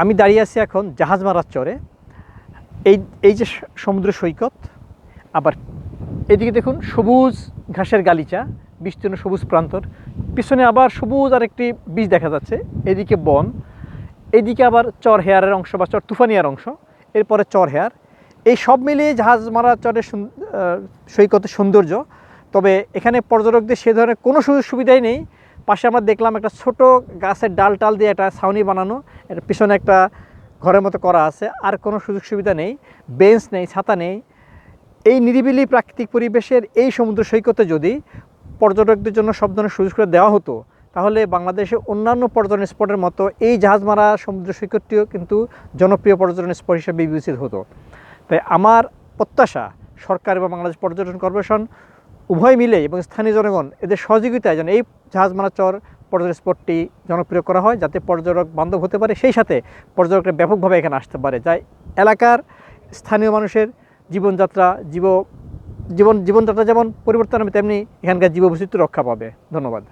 আমি দাঁড়িয়ে আছি এখন জাহাজ মারার চরে। এই এই যে সমুদ্র সৈকত, আবার এদিকে দেখুন সবুজ ঘাসের গালিচা, বিস্তীর্ণ সবুজ প্রান্তর। পিছনে আবার সবুজ আর একটি বীজ দেখা যাচ্ছে, এদিকে বন, এদিকে আবার চর হেয়ারের অংশ বা চর তুফানিয়ার অংশ, এরপরে চর হেয়ার। এই সব মিলিয়ে জাহাজ মারা চরের সৈকতের সৌন্দর্য, তবে এখানে পর্যটকদের সে ধরনের কোনো সুযোগ সুবিধাই নেই। পাশে আমরা দেখলাম একটা ছোট গাছের ডাল টাল দিয়ে একটা ছাউনি বানানো। এর পিছনে একটা ঘরের মতো করা আছে। আর কোনো সুযোগ সুবিধা নেই, বেঞ্চ নেই, ছাতা নেই। এই নিরিবিলি প্রাকৃতিক পরিবেশের এই সমুদ্র সৈকতে যদি পর্যটকদের জন্য সব ধরনের সুযোগ করে দেওয়া হতো, তাহলে বাংলাদেশে অন্যান্য পর্যটন স্পটের মতো এই জাহাজমারা সমুদ্র সৈকতটিও কিন্তু জনপ্রিয় পর্যটন স্পট হিসেবে বিবেচিত হতো। তাই আমার প্রত্যাশা, সরকার এবং বাংলাদেশ পর্যটন কর্পোরেশন উভয় মিলে এবং স্থানীয় জনগণ এদের সহযোগিতায় যেন এই জাহাজমারা চর পর্যটন স্পটটি জনপ্রিয় করা হয়, যাতে পর্যটক বান্ধব হতে পারে। সেই সাথে পর্যটকরা ব্যাপকভাবে এখানে আসতে পারে। যাই এলাকার স্থানীয় মানুষের জীবনযাত্রা, জীব, জীবন, জীবনযাত্রা যেমন পরিবর্তন হবে, তেমনি এখানকার জীববৈচিত্র্য রক্ষা পাবে। ধন্যবাদ।